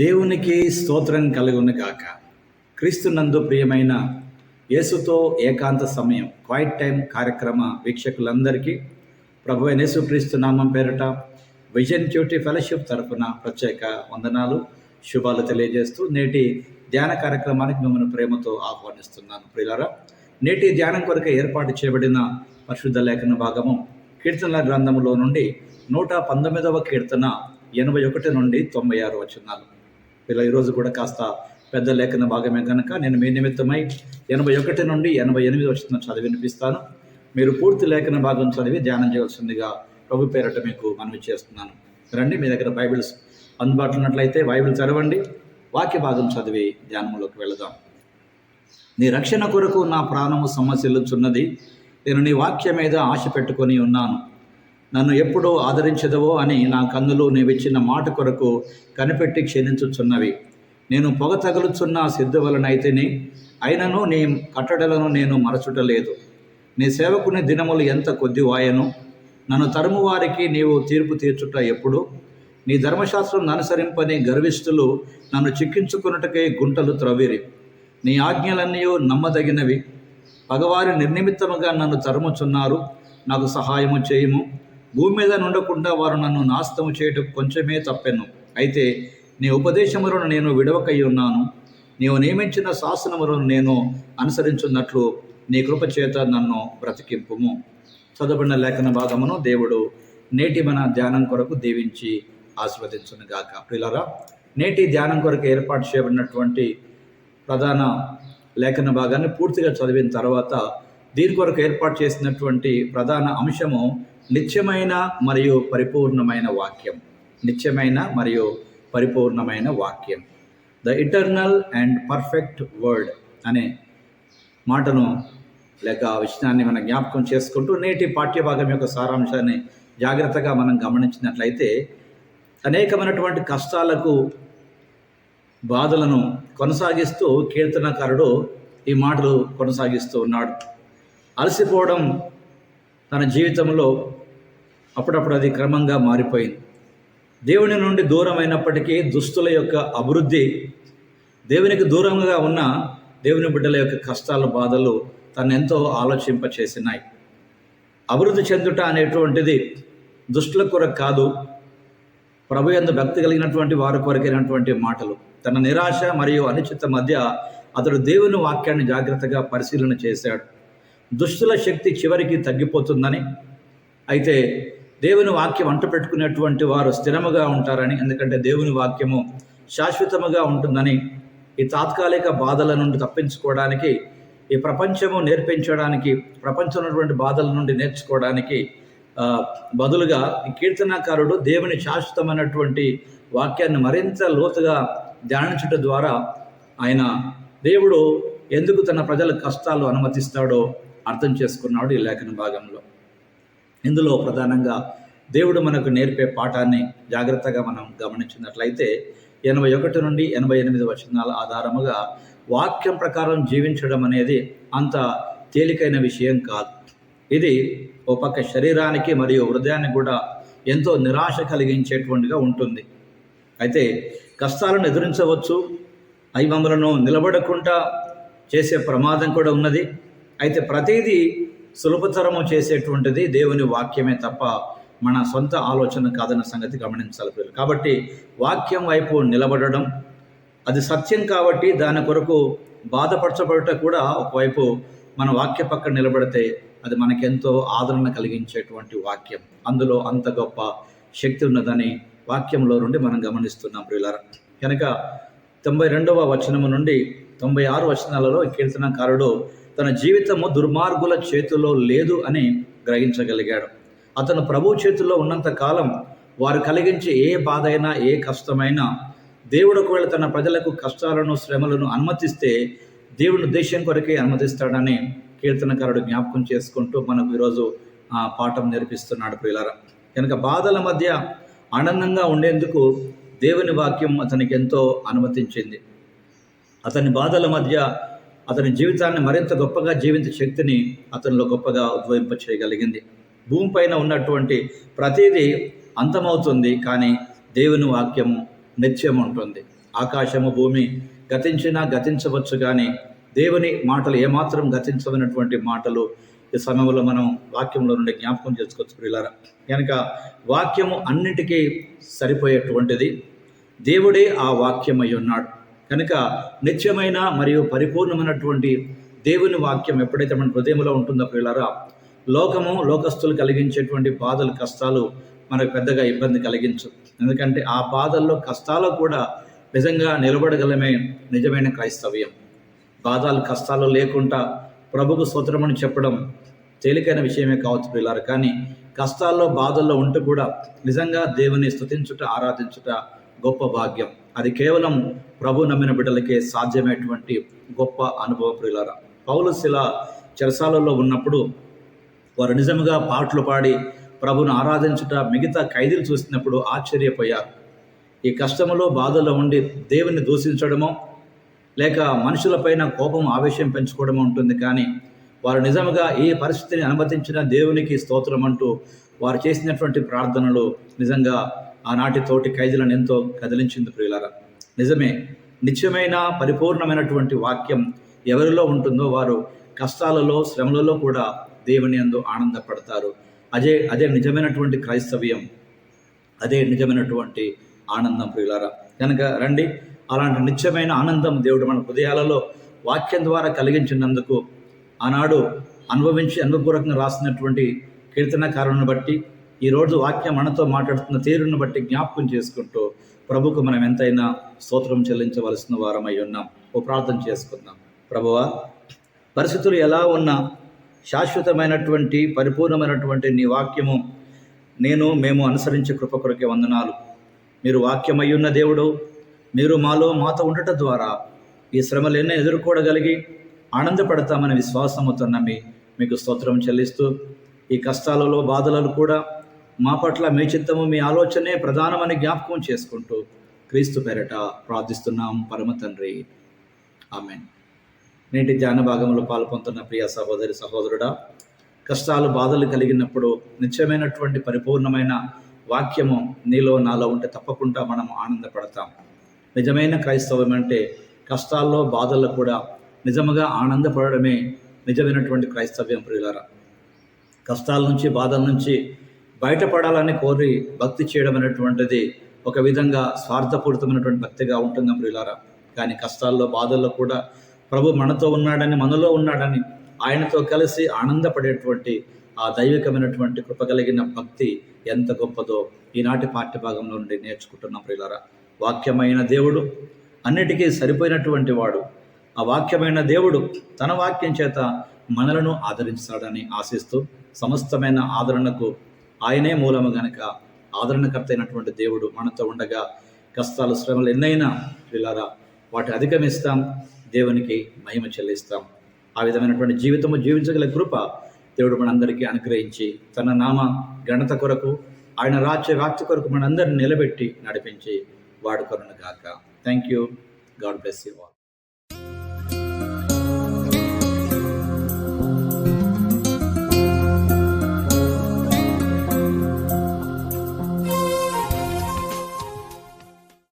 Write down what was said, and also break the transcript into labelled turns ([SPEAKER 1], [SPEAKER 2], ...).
[SPEAKER 1] దేవునికి స్తోత్రం కలుగును గాక. క్రీస్తునందు ప్రియమైన యేసుతో ఏకాంత సమయం క్వైట్ టైం కార్యక్రమ వీక్షకులందరికీ ప్రభు యేసు యేసుక్రీస్తు నామం పేరట విజన్ డ్యూటీ ఫెలోషిప్ తరఫున ప్రత్యేక వందనాలు శుభాలు తెలియజేస్తూ నేటి ధ్యాన కార్యక్రమానికి మిమ్మల్ని ప్రేమతో ఆహ్వానిస్తున్నాను. ప్రియులరా నేటి ధ్యానం కొరకు ఏర్పాటు చేయబడిన పరిశుద్ధ లేఖన భాగము కీర్తనల గ్రంథములో నుండి నూట పంతొమ్మిదవ కీర్తన ఎనభై ఒకటి నుండి తొంభై ఆరు వచనాలు. ఇలా ఈరోజు కూడా కాస్త పెద్ద లేఖన భాగమే కనుక నేను మీ నిమిత్తమై ఎనభై ఒకటి నుండి ఎనభై ఎనిమిది వచ్చిన చదివి వినిపిస్తాను. మీరు పూర్తి లేఖన భాగం చదివి ధ్యానం చేయవలసిందిగా ప్రభు పేరట మీకు మనవి చేస్తున్నాను. రండి మీ దగ్గర బైబిల్స్ అందుబాటులో ఉన్నట్లయితే బైబిల్ చదవండి. వాక్య భాగం చదివి ధ్యానంలోకి వెళదాం. నీ రక్షణ కొరకు నా ప్రాణము సమస్యలుచున్నది నేను నీ వాక్యం మీద ఆశ పెట్టుకొని ఉన్నాను. నన్ను ఎప్పుడో ఆదరించదవో అని నా కన్నులు నీవిచ్చిన మాట కొరకు కనిపెట్టి క్షీణించుచున్నవి. నేను పొగ తగులుచున్న సిద్ధ వలనైతేనే అయినను నీ కట్టడలను నేను మరచుటలేదు. నీ సేవకుని దినములు ఎంత కొద్దివాయను? నన్ను తరుము వారికి నీవు తీర్పు తీర్చుట ఎప్పుడు? నీ ధర్మశాస్త్రం అనుసరింపని గర్విష్ఠులు నన్ను చిక్కించుకున్నటకై గుంటలు త్రవ్విరి. నీ ఆజ్ఞలన్నీ నమ్మదగినవి. పగవారి నిర్నిమిత్తముగా నన్ను తరుముచున్నారు. నాకు సహాయము చేయము. భూమి మీద నుండకుండా వారు నన్ను నాస్తము చేయటం కొంచెమే తప్పెను. అయితే నీ ఉపదేశములను నేను విడవకై ఉన్నాను. నీవు నియమించిన శాసనములను నేను అనుసరించున్నట్లు నీ కృపచేత నన్ను బ్రతికింపుము. చదవబడిన లేఖన భాగమును దేవుడు నేటి మన ధ్యానం కొరకు దీవించి ఆస్వాదించునుగాక ప్రిలరా నేటి ధ్యానం కొరకు ఏర్పాటు చేయబడినటువంటి ప్రధాన లేఖన భాగాన్ని పూర్తిగా చదివిన తర్వాత దీని కొరకు ఏర్పాటు చేసినటువంటి ప్రధాన అంశము నిత్యమైన మరియు పరిపూర్ణమైన వాక్యం. నిత్యమైన మరియు పరిపూర్ణమైన వాక్యం. The eternal and perfect word అనే మాటను లేక ఆ విషయాన్ని మనం జ్ఞాపకం చేసుకుంటూ నేటి పాఠ్యభాగం యొక్క సారాంశాన్ని జాగ్రత్తగా మనం గమనించినట్లయితే అనేకమైనటువంటి కష్టాలకు బాధలను కొనసాగిస్తూ కీర్తనకారుడు ఈ మాటలు కొనసాగిస్తూ ఉన్నాడు. అలసిపోవడం తన జీవితంలో అప్పుడప్పుడు అది క్రమంగా మారిపోయింది. దేవుని నుండి దూరమైనప్పటికీ దుస్తుల యొక్క అభివృద్ధి దేవునికి దూరంగా ఉన్న దేవుని బిడ్డల యొక్క కష్టాలు బాధలు తను ఎంతో ఆలోచింపచేసినాయి. అభివృద్ధి చెందుట అనేటువంటిది దుష్టుల కొరకు కాదు ప్రభు ఎందు భక్తి కలిగినటువంటి వారి కొరకైనటువంటి మాటలు. తన నిరాశ మరియు అనిశ్చిత మధ్య అతడు దేవుని వాక్యాన్ని జాగ్రత్తగా పరిశీలన చేశాడు. దుష్టుల శక్తి చివరికి తగ్గిపోతుందని. అయితే దేవుని వాక్యం అంటు పెట్టుకునేటువంటి వారు స్థిరముగా ఉంటారని ఎందుకంటే దేవుని వాక్యము శాశ్వతముగా ఉంటుందని ఈ తాత్కాలిక బాధల నుండి తప్పించుకోవడానికి ఈ ప్రపంచము నేర్పించడానికి ప్రపంచంలోటువంటి ఉన్నటువంటి బాధల నుండి నేర్చుకోవడానికి బదులుగా ఈ కీర్తనాకారుడు దేవుని శాశ్వతమైనటువంటి వాక్యాన్ని మరింత లోతుగా ధ్యానించుట ద్వారా ఆయన దేవుడు ఎందుకు తన ప్రజల కష్టాలు అనుమతిస్తాడో అర్థం చేసుకున్నాడు ఈ లేఖన భాగంలో. ఇందులో ప్రధానంగా దేవుడు మనకు నేర్పే పాఠాన్ని జాగ్రత్తగా మనం గమనించినట్లయితే ఎనభై ఒకటి నుండి ఎనభై ఎనిమిది వచనాల ఆధారముగా వాక్యం ప్రకారం జీవించడం అనేది అంత తేలికైన విషయం కాదు. ఇది ఓ పక్క శరీరానికి మరియు హృదయానికి కూడా ఎంతో నిరాశ కలిగించేటువంటిగా ఉంటుంది. అయితే కష్టాలను ఎదురించవచ్చు అవి మమ్మలను నిలబడకుండా చేసే ప్రమాదం కూడా ఉన్నది. అయితే ప్రతిదీ సులభతరము చేసేటువంటిది దేవుని వాక్యమే తప్ప మన సొంత ఆలోచన కాదన్న సంగతి గమనించాలి పిల్లలు. కాబట్టి వాక్యం వైపు నిలబడడం అది సత్యం కాబట్టి దాని కొరకు బాధపరచబడట కూడా ఒకవైపు మన వాక్య పక్కన నిలబడితే అది మనకెంతో ఆదరణ కలిగించేటువంటి వాక్యం అందులో అంత గొప్ప శక్తి ఉన్నదని వాక్యంలో నుండి మనం గమనిస్తున్నాం ప్రియులారా కనుక తొంభై రెండవ వచనము నుండి తొంభై ఆరు వచనాలలో కీర్తనకారుడు తన జీవితము దుర్మార్గుల చేతిలో లేదు అని గ్రహించగలిగాడు. అతను ప్రభు చేతుల్లో ఉన్నంత కాలం వారు కలిగించే ఏ బాధ అయినా ఏ కష్టమైనా దేవుడు ఒకవేళ తన ప్రజలకు కష్టాలను శ్రమలను అనుమతిస్తే దేవుని ఉద్దేశం కొరకే అనుమతిస్తాడని కీర్తనకారుడు జ్ఞాపకం చేసుకుంటూ మనకు ఈరోజు ఆ పాఠం నేర్పిస్తున్నాడు ప్రియులారా. కనుక బాధల మధ్య ఆనందంగా ఉండేందుకు దేవుని వాక్యం అతనికి ఎంతో అనుమతించింది. అతని బాధల మధ్య అతని జీవితాన్ని మరింత గొప్పగా జీవించే శక్తిని అతనిలో గొప్పగా ఉద్భవింప చేయగలిగింది భూమిపైన ఉన్నటువంటి ప్రతిదీ అంతమవుతుంది కానీ దేవుని వాక్యము నిత్యం ఉంటుంది. ఆకాశము భూమి గతించినా గతించవచ్చు కానీ దేవుని మాటలు ఏమాత్రం గతించవనటువంటి మాటలు ఈ సమయంలో మనం వాక్యంలో నుండి జ్ఞాపకం చేసుకోవచ్చు ప్రియులారా. కనుక వాక్యము అన్నిటికీ సరిపోయేటువంటిది. దేవుడే ఆ వాక్యం ఉన్నాడు. కనుక నిత్యమైన మరియు పరిపూర్ణమైనటువంటి దేవుని వాక్యం ఎప్పుడైతే మన హృదయంలో ఉంటుందో పిల్లరా లోకము లోకస్తులు కలిగించేటువంటి బాధలు కష్టాలు మనకు పెద్దగా ఇబ్బంది కలిగించు ఎందుకంటే ఆ బాధల్లో కష్టాలు కూడా నిజంగా నిలబడగలమే నిజమైన క్రైస్తవ్యం. బాధలు కష్టాలు లేకుండా ప్రభుకు స్తోత్రమని చెప్పడం తేలికైన విషయమే కావచ్చు పిల్లలు కానీ కష్టాల్లో బాధల్లో ఉంటూ కూడా నిజంగా దేవుని స్థుతించుట ఆరాధించుట గొప్ప భాగ్యం. అది కేవలం ప్రభు నమ్మిన బిడ్డలకే సాధ్యమైనటువంటి గొప్ప అనుభవ ప్రియులారా. పౌలు శిల చెరసాలలో ఉన్నప్పుడు వారు నిజంగా పాటలు పాడి ప్రభును ఆరాధించుట మిగతా ఖైదీలు చూసినప్పుడు ఆశ్చర్యపోయారు. ఈ కష్టములో బాధలో ఉండి దేవుని దూషించడమో లేక మనుషులపైన కోపం ఆవేశం పెంచుకోవడం ఉంటుంది కానీ వారు నిజంగా ఈ పరిస్థితిని అనుమతించిన దేవునికి స్తోత్రం అంటూ వారు చేసినటువంటి ప్రార్థనలు నిజంగా ఆనాటి తోటి ఖైదీలను ఎంతో కదిలించింది ప్రియులారా. నిజమే నిత్యమైన పరిపూర్ణమైనటువంటి వాక్యం ఎవరిలో ఉంటుందో వారు కష్టాలలో శ్రమలలో కూడా దేవుని యందు ఆనందపడతారు. అదే అదే నిజమైనటువంటి క్రైస్తవ్యం అదే నిజమైనటువంటి ఆనందం ప్రియులారా. కనుక రండి అలాంటి నిత్యమైన ఆనందం దేవుడు మన హృదయాలలో వాక్యం ద్వారా కలిగించినందుకు ఆనాడు అనుభవించి అనుభవపూర్వకంగా రాసినటువంటి కీర్తనకారులను బట్టి ఈరోజు వాక్యం మనతో మాట్లాడుతున్న తీరును బట్టి జ్ఞాపకం చేసుకుంటూ ప్రభుకు మనం ఎంతైనా స్తోత్రం చెల్లించవలసిన వారమై ఉన్నాం. ఓ ప్రార్థన చేసుకుందాం. ప్రభువా పరిస్థితులు ఎలా ఉన్నా శాశ్వతమైనటువంటి పరిపూర్ణమైనటువంటి నీ వాక్యము నేను మేము అనుసరించే కృప కొరకే వందనాలు. మీరు వాక్యమై ఉన్న దేవుడు మీరు మాలో మాతో ఉండటం ద్వారా ఈ శ్రమలన్నీ ఎదుర్కోగలిగి ఆనందపడతామనే విశ్వాసముతో నమ్మి మీకు స్తోత్రం చెల్లిస్తూ ఈ కష్టాలలో బాధలలో కూడా మా పట్ల మీ చిత్తము మీ ఆలోచనే ప్రధానమని జ్ఞాపకం చేసుకుంటూ క్రీస్తు పేరట ప్రార్థిస్తున్నాం పరమ తండ్రి. ఆమెన్. నేటి ధ్యాన భాగంలో పాల్పొందుతున్న ప్రియ సహోదరి సహోదరుడా కష్టాలు బాధలు కలిగినప్పుడు నిత్యమైనటువంటి పరిపూర్ణమైన వాక్యము నీలో నాలో ఉంటే తప్పకుండా మనం ఆనందపడతాం. నిజమైన క్రైస్తవం అంటే కష్టాల్లో బాధల్లో కూడా నిజముగా ఆనందపడడమే నిజమైనటువంటి క్రైస్తవ్యం ప్రియులారా. కష్టాల నుంచి బాధల నుంచి బయటపడాలని కోరి భక్తి చేయడం అనేటువంటిది ఒక విధంగా స్వార్థపూరితమైనటువంటి భక్తిగా ఉంటుంది ప్రియులారా. కానీ కష్టాల్లో బాధల్లో కూడా ప్రభు మనతో ఉన్నాడని మనలో ఉన్నాడని ఆయనతో కలిసి ఆనందపడేటువంటి ఆ దైవికమైనటువంటి కృప కలిగిన భక్తి ఎంత గొప్పదో ఈనాటి పాఠ్యభాగంలో నుండి నేర్చుకుంటున్నాం ప్రియులారా. వాక్యమైన దేవుడు అన్నిటికీ సరిపోయినటువంటి వాడు. ఆ వాక్యమైన దేవుడు తన వాక్యం చేత మనలను ఆదరించాడని ఆశిస్తూ సమస్తమైన ఆదరణకు ఆయనే మూలము గనక. ఆదరణకర్త అయినటువంటి దేవుడు మనతో ఉండగా కష్టాలు శ్రమలు ఎన్నైనా పిల్లరా వాటి అధిగమిస్తాం దేవునికి మహిమ చెల్లిస్తాం. ఆ విధమైనటువంటి జీవితము జీవించగల కృప దేవుడు మనందరికీ అనుగ్రహించి తన నామ ఘనత కొరకు ఆయన రాజ్య వ్యాప్తి కొరకు మనందరిని నిలబెట్టి నడిపించి వాడుకొనను గాక thank you God bless you all